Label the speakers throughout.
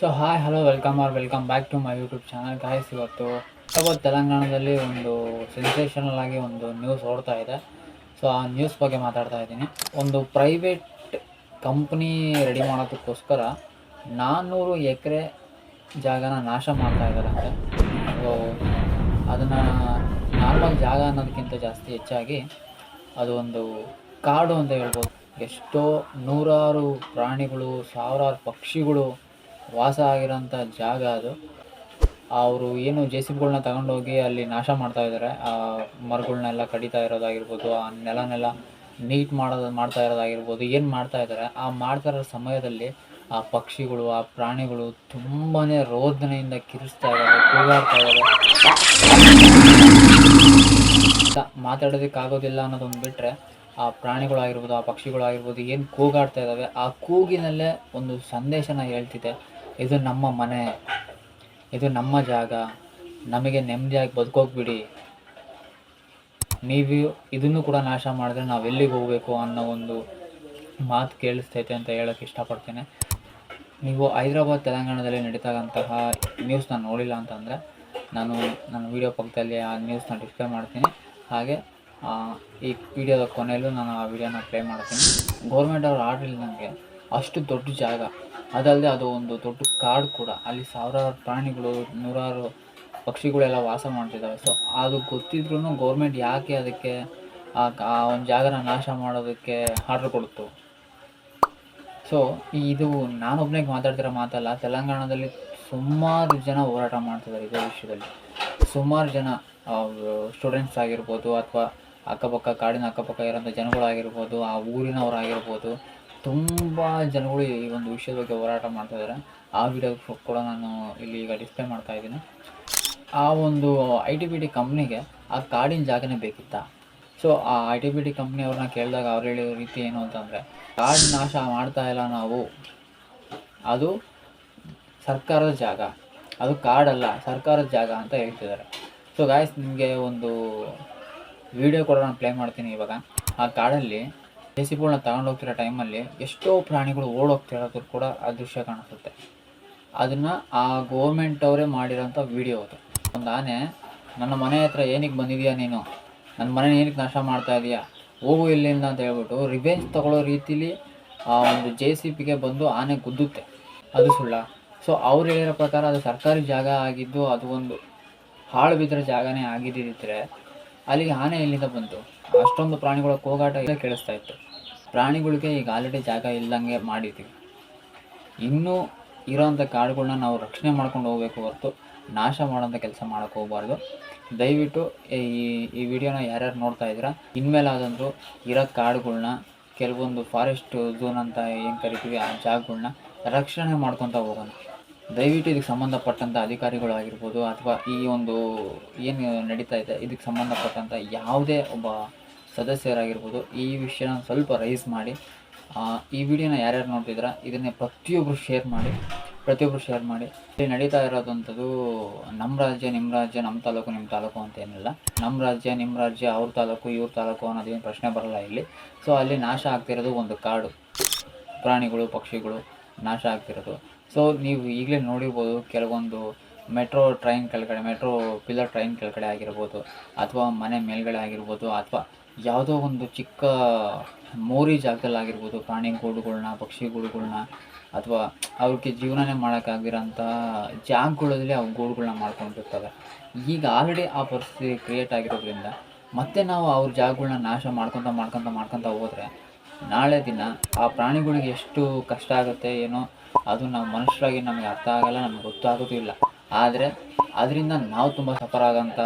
Speaker 1: So hi hello welcome or welcome back to my YouTube channel guys ಇವತ್ತು ಇವತ್ತು ತೆಲಂಗಾಣದಲ್ಲಿ ಒಂದು ಸೆನ್ಸೇಷನಲ್ ಆಗಿ ಒಂದು ನ್ಯೂಸ್ ಓಡ್ತಾ ಇದೆ. ಸೊ ಆ ನ್ಯೂಸ್ ಬಗ್ಗೆ ಮಾತಾಡ್ತಾ ಇದ್ದೀನಿ. ಒಂದು ಪ್ರೈವೇಟ್ ಕಂಪ್ನಿ ರೆಡಿ ಮಾಡೋದಕ್ಕೋಸ್ಕರ ನಾನ್ನೂರು ಎಕರೆ ಜಾಗನ ನಾಶ ಮಾಡ್ತಾ ಇದ್ದಾರಂತೆ. ಸೊ ಅದನ್ನು ನಾರ್ಮಲ್ ಜಾಗ ಅನ್ನೋದಕ್ಕಿಂತ ಜಾಸ್ತಿ ಹೆಚ್ಚಾಗಿ ಅದು ಒಂದು ಕಾಡು ಅಂತ ಹೇಳ್ಬೋದು. ಎಷ್ಟೋ ನೂರಾರು ಪ್ರಾಣಿಗಳು, ಸಾವಿರಾರು ಪಕ್ಷಿಗಳು ವಾಸ ಆಗಿರೋಂಥ ಜಾಗ ಅದು. ಅವರು ಏನು ಜೆ ಸಿ ಬಿಗಳನ್ನ ತಗೊಂಡೋಗಿ ಅಲ್ಲಿ ನಾಶ ಮಾಡ್ತಾ ಇದ್ದಾರೆ ಆ ಮರಗಳನ್ನೆಲ್ಲ ಕಡಿತಾ ಇರೋದಾಗಿರ್ಬೋದು, ಆ ನೆಲನೆಲ್ಲ ನೀಟ್ ಮಾಡೋದು, ಮಾಡ್ತಾ ಇರೋದಾಗಿರ್ಬೋದು, ಏನು ಮಾಡ್ತಾ ಇದ್ದಾರೆ ಆ ಮಾಡ್ತಾ ಇರೋ ಸಮಯದಲ್ಲಿ ಆ ಪಕ್ಷಿಗಳು, ಆ ಪ್ರಾಣಿಗಳು ತುಂಬಾ ರೋದನೆಯಿಂದ ಕಿರಿಸ್ತಾ ಇದ್ದಾರೆ ಕೂಗಾಡ್ತಾ ಇದ್ದಾರೆ ಮಾತಾಡೋದಕ್ಕಾಗೋದಿಲ್ಲ ಅನ್ನೋದೊಂದು ಬಿಟ್ಟರೆ ಆ ಪ್ರಾಣಿಗಳಾಗಿರ್ಬೋದು, ಆ ಪಕ್ಷಿಗಳಾಗಿರ್ಬೋದು ಏನು ಕೂಗಾಡ್ತಾ ಇದ್ದಾವೆ ಆ ಕೂಗಿನಲ್ಲೇ ಒಂದು ಸಂದೇಶನ ಹೇಳ್ತಿದೆ. ಇದು ನಮ್ಮ ಮನೆ, ಇದು ನಮ್ಮ ಜಾಗ, ನಮಗೆ ನೆಮ್ಮದಿಯಾಗಿ ಬದುಕೋಗ್ಬಿಡಿ. ನೀವು ಇದನ್ನು ಕೂಡ ನಾಶ ಮಾಡಿದ್ರೆ ನಾವು ಎಲ್ಲಿಗೆ ಹೋಗಬೇಕು ಅನ್ನೋ ಒಂದು ಮಾತು ಕೇಳಿಸ್ತೈತೆ ಅಂತ ಹೇಳೋಕ್ಕೆ ಇಷ್ಟಪಡ್ತೇನೆ. ನೀವು ಹೈದ್ರಾಬಾದ್, ತೆಲಂಗಾಣದಲ್ಲಿ ನಡೀತಕ್ಕಂತಹ ನಾನು ನೋಡಿಲ್ಲ ಅಂತಂದರೆ ನಾನು ನನ್ನ ವೀಡಿಯೋ ಪಕ್ಕದಲ್ಲಿ ಆ ನ್ಯೂಸ್ನ ಡಿಸ್ಪ್ಲೇ ಮಾಡ್ತೀನಿ. ಹಾಗೆ ಈ ವಿಡಿಯೋದ ಕೊನೆಯಲ್ಲೂ ನಾನು ಆ ವಿಡಿಯೋನ ಪ್ಲೇ ಮಾಡ್ತೀನಿ. ಗೌರ್ಮೆಂಟ್ ಅವ್ರು ಆಡಲಿಲ್ಲ ನನಗೆ ಅಷ್ಟು ದೊಡ್ಡ ಜಾಗ ಅದಲ್ಲದೆ ಅದು ಒಂದು ದೊಡ್ಡ ಕಾಡು ಕೂಡ. ಅಲ್ಲಿ ಸಾವಿರಾರು ಪ್ರಾಣಿಗಳು, ನೂರಾರು ಪಕ್ಷಿಗಳೆಲ್ಲ ವಾಸ ಮಾಡ್ತಿದ್ದಾವೆ ಸೊ ಅದು ಗೊತ್ತಿದ್ರೂ ಗೌರ್ಮೆಂಟ್ ಯಾಕೆ ಅದಕ್ಕೆ ಆ ಒಂದು ಜಾಗನ ನಾಶ ಮಾಡೋದಕ್ಕೆ ಆರ್ಡ್ರ್ ಕೊಡ್ತು ಸೊ ಇದು ನಾನೊಬ್ಬನೇ ಮಾತಾಡ್ತಿರೋ ಮಾತಲ್ಲ, ತೆಲಂಗಾಣದಲ್ಲಿ ಸುಮಾರು ಜನ ಹೋರಾಟ ಮಾಡ್ತಿದ್ದಾರೆ ಇದೇ ವಿಷಯದಲ್ಲಿ. ಸುಮಾರು ಜನ ಸ್ಟೂಡೆಂಟ್ಸ್ ಆಗಿರ್ಬೋದು ಅಥವಾ ಅಕ್ಕಪಕ್ಕ, ಕಾಡಿನ ಅಕ್ಕಪಕ್ಕ ಇರೋಂಥ ಜನಗಳಾಗಿರ್ಬೋದು, ಆ ಊರಿನವರಾಗಿರ್ಬೋದು ತುಂಬ ಜನಗಳು ಈ ಒಂದು ವಿಷಯದ ಬಗ್ಗೆ ಹೋರಾಟ ಮಾಡ್ತಾಯಿದ್ದಾರೆ ಆ ವಿಡಿಯೋ ಕೂಡ ನಾನು ಇಲ್ಲಿ ಈಗ ಡಿಸ್ಪ್ಲೇ ಮಾಡ್ತಾ ಇದ್ದೀನಿ. ಆ ಒಂದು ಐ ಟಿ ಬಿ ಟಿ ಕಂಪ್ನಿಗೆ ಆ ಕಾಡಿನ ಜಾಗನೇ ಬೇಕಿತ್ತಾ? ಸೊ ಆ ಐ ಟಿ ಬಿ ಟಿ ಕಂಪ್ನಿಯವ್ರನ್ನ ಕೇಳಿದಾಗ ಅವ್ರು ಹೇಳಿರೋ ರೀತಿ ಏನು ಅಂತಂದರೆ, ಕಾಡು ನಾಶ ಮಾಡ್ತಾ ಇಲ್ಲ ನಾವು. ಅದು ಸರ್ಕಾರದ ಜಾಗ. ಅದು ಕಾಡಲ್ಲ, ಸರ್ಕಾರದ ಜಾಗ ಅಂತ ಹೇಳ್ತಿದ್ದಾರೆ. ಸೊ ಗಾಯ್ಸ್ ನಿಮಗೆ ಒಂದು ವಿಡಿಯೋ ಕೂಡ ನಾನು ಪ್ಲೇ ಮಾಡ್ತೀನಿ ಇವಾಗ. ಆ ಕಾಡಲ್ಲಿ ಜೆ ಸಿ ಬಿಗಳನ್ನ ತಗೊಂಡು ಹೋಗ್ತಿರೋ ಟೈಮಲ್ಲಿ ಎಷ್ಟೋ ಪ್ರಾಣಿಗಳು ಓಡೋಗ್ತಿರೋದು ಕೂಡ ಆ ದೃಶ್ಯ ಕಾಣಿಸುತ್ತೆ. ಅದನ್ನು ಆ ಗೋರ್ಮೆಂಟ್ ಅವರೇ ಮಾಡಿರೋಂಥ ವಿಡಿಯೋ ಅದು. ಒಂದು ಆನೆ, ನನ್ನ ಮನೆ ಹತ್ರ ಏನಕ್ಕೆ ಬಂದಿದೆಯಾ ನೀನು? ನನ್ನ ಮನೆ ಏನಕ್ಕೆ ನಾಶ ಮಾಡ್ತಾ ಇದೀಯಾ? ಹೋಗು ಇಲ್ಲಿಂದ ಅಂತ ಹೇಳ್ಬಿಟ್ಟು ರಿವೆಂಜ್ ತಗೊಳ್ಳೋ ರೀತಿಲಿ ಆ ಒಂದು ಜೆ ಸಿ ಪಿಗೆ ಬಂದು ಆನೆ ಗುದ್ದುತ್ತೆ. ಅದು ಸುಳ್ಳ. ಸೊ ಅವ್ರು ಹೇಳಿರೋ ಪ್ರಕಾರ ಅದು ಸರ್ಕಾರಿ ಜಾಗ ಆಗಿದ್ದು, ಅದು ಒಂದು ಹಾಳು ಬಿದ್ದರೆ ಜಾಗನೇ ಆಗಿದ್ದಿದ್ರೆ ಅಲ್ಲಿಗೆ ಆನೆ ಎಲ್ಲಿಂದ ಬಂತು? ಅಷ್ಟೊಂದು ಪ್ರಾಣಿಗಳ ಕೋಗಾಟ ಇಲ್ಲ ಕೇಳಿಸ್ತಾ ಇತ್ತು. ಪ್ರಾಣಿಗಳಿಗೆ ಈಗ ಆಲ್ರೆಡಿ ಜಾಗ ಇಲ್ಲದಂಗೆ ಮಾಡಿದ್ದೀವಿ. ಇನ್ನೂ ಇರೋವಂಥ ಕಾಡುಗಳನ್ನ ನಾವು ರಕ್ಷಣೆ ಮಾಡ್ಕೊಂಡು ಹೋಗಬೇಕು ಹೊರತು ನಾಶ ಮಾಡೋಂಥ ಕೆಲಸ ಮಾಡೋಕ್ಕೆ ಹೋಗಬಾರ್ದು. ದಯವಿಟ್ಟು ಈ ಈ ವಿಡಿಯೋನ ಯಾರ್ಯಾರು ನೋಡ್ತಾ ಇದ್ದೀರಾ ಇನ್ಮೇಲಾದಂದರೂ ಇರೋ ಕಾಡುಗಳನ್ನ ಕೆಲವೊಂದು ಫಾರೆಸ್ಟ್ ಝೋನ್ ಅಂತ ಏನು ಕರಿತೀವಿ ಆ ಜಾಗಗಳನ್ನ ರಕ್ಷಣೆ ಮಾಡ್ಕೊತ ಹೋಗೋಣ. ದಯವಿಟ್ಟು ಇದಕ್ಕೆ ಸಂಬಂಧಪಟ್ಟಂಥ ಅಧಿಕಾರಿಗಳಾಗಿರ್ಬೋದು ಅಥವಾ ಈ ಒಂದು, ಏನು ನಡೀತಾ ಇದೆ, ಇದಕ್ಕೆ ಸಂಬಂಧಪಟ್ಟಂಥ ಯಾವುದೇ ಒಬ್ಬ ಸದಸ್ಯರಾಗಿರ್ಬೋದು, ಈ ವಿಷಯನ ಸ್ವಲ್ಪ ರೈಸ್ ಮಾಡಿ ಈ ವಿಡಿಯೋನ ಯಾರ್ಯಾರು ನೋಡ್ತಿದ್ದೀರಾ, ಇದನ್ನೇ ಪ್ರತಿಯೊಬ್ಬರು ಶೇರ್ ಮಾಡಿ ಪ್ರತಿಯೊಬ್ಬರು ಶೇರ್ ಮಾಡಿ. ಇಲ್ಲಿ ನಡೀತಾ ಇರೋದಂಥದ್ದು ನಮ್ಮ ರಾಜ್ಯ ನಿಮ್ಮ ರಾಜ್ಯ ನಮ್ಮ ತಾಲೂಕು ನಿಮ್ಮ ತಾಲೂಕು ಅಂತ ಏನಿಲ್ಲ. ನಮ್ಮ ರಾಜ್ಯ ನಿಮ್ಮ ರಾಜ್ಯ, ಅವ್ರ ತಾಲೂಕು, ಇವ್ರ ತಾಲೂಕು ಅನ್ನೋದೇನು ಪ್ರಶ್ನೆ ಬರಲ್ಲ ಇಲ್ಲಿ. ಸೊ ಅಲ್ಲಿ ನಾಶ ಆಗ್ತಿರೋದು ಒಂದು ಕಾಡು. ಪ್ರಾಣಿಗಳು, ಪಕ್ಷಿಗಳು ನಾಶ ಆಗ್ತಿರೋದು. ಸೊ ನೀವು ಈಗಲೇ ನೋಡಿರ್ಬೋದು, ಕೆಲವೊಂದು ಮೆಟ್ರೋ ಟ್ರೈನ್ ಕೆಳಗಡೆ ಮೆಟ್ರೋ ಪಿಲ್ಲರ್ ಟ್ರೈನ್ ಕೆಳಗಡೆ ಆಗಿರ್ಬೋದು, ಅಥವಾ ಮನೆ ಮೇಲ್ಗಡೆ ಆಗಿರ್ಬೋದು, ಅಥವಾ ಯಾವುದೋ ಒಂದು ಚಿಕ್ಕ ಮೋರಿ ಜಾಗದಲ್ಲಾಗಿರ್ಬೋದು, ಪ್ರಾಣಿ ಗೂಡುಗಳ್ನ, ಪಕ್ಷಿ ಗೂಡುಗಳ್ನ, ಅಥವಾ ಅವ್ರಿಗೆ ಜೀವನನೇ ಮಾಡೋಕ್ಕಾಗಿರೋಂಥ ಜಾಗಗಳಲ್ಲಿ ಅವು ಗೂಡುಗಳ್ನ ಮಾಡ್ಕೊಂಡಿರ್ತವೆ ಈಗ ಆಲ್ರೆಡಿ ಆ ಪರಿಸ್ಥಿತಿ ಕ್ರಿಯೇಟ್ ಆಗಿರೋದ್ರಿಂದ ಮತ್ತೆ ನಾವು ಅವ್ರ ಜಾಗಗಳನ್ನ ನಾಶ ಮಾಡ್ಕೊತ ಮಾಡ್ಕೊತ ಮಾಡ್ಕೊತ ಹೋದರೆ, ನಾಳೆ ದಿನ ಆ ಪ್ರಾಣಿಗಳಿಗೆ ಎಷ್ಟು ಕಷ್ಟ ಆಗುತ್ತೆ ಏನೋ ಅದು ನಾವು ಮನುಷ್ಯರಾಗಿ ನಮಗೆ ಅರ್ಥ ಆಗಲ್ಲ, ನಮ್ಗೆ ಗೊತ್ತಾಗೋದು ಇಲ್ಲ ಆದರೆ, ಅದರಿಂದ ನಾವು ತುಂಬ ಸಫರ್ ಆಗೋಂಥ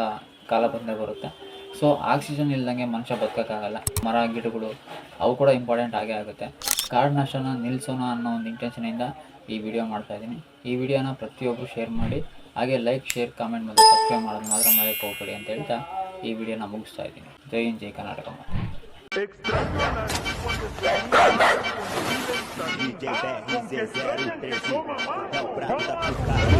Speaker 1: ಕಾಲ ಬಂದೇ ಬರುತ್ತೆ. ಸೊ ಆಕ್ಸಿಜನ್ ಇಲ್ದಂಗೆ ಮನುಷ್ಯ ಬದುಕೋಕ್ಕಾಗಲ್ಲ. ಮರ ಗಿಡಗಳು ಅವು ಕೂಡ ಇಂಪಾರ್ಟೆಂಟ್ ಆಗೇ ಆಗುತ್ತೆ. ಕಾಡು ನಾಶನ ನಿಲ್ಲಿಸೋಣ ಅನ್ನೋ ಒಂದು ಇಂಟೆನ್ಷನಿಂದ ಈ ವಿಡಿಯೋ ಮಾಡ್ತಾ ಇದ್ದೀನಿ. ಈ ವಿಡಿಯೋನ ಪ್ರತಿಯೊಬ್ಬರು ಶೇರ್ ಮಾಡಿ ಹಾಗೆ ಲೈಕ್ ಶೇರ್ ಕಾಮೆಂಟ್ ಮತ್ತು ಸಬ್ಸ್ಕ್ರೈಬ್ ಮಾಡೋದು ಮಾತ್ರ ಮಾಡಿ ಹೋಗ್ಬೇಡಿ ಅಂತ ಹೇಳ್ತಾ ಈ ವಿಡಿಯೋನ ಮುಗಿಸ್ತಾ ಇದ್ದೀನಿ. ಜೈ ಹಿಂದ್ ಜೈ Karnataka.
Speaker 2: DJ Bad, he says 013.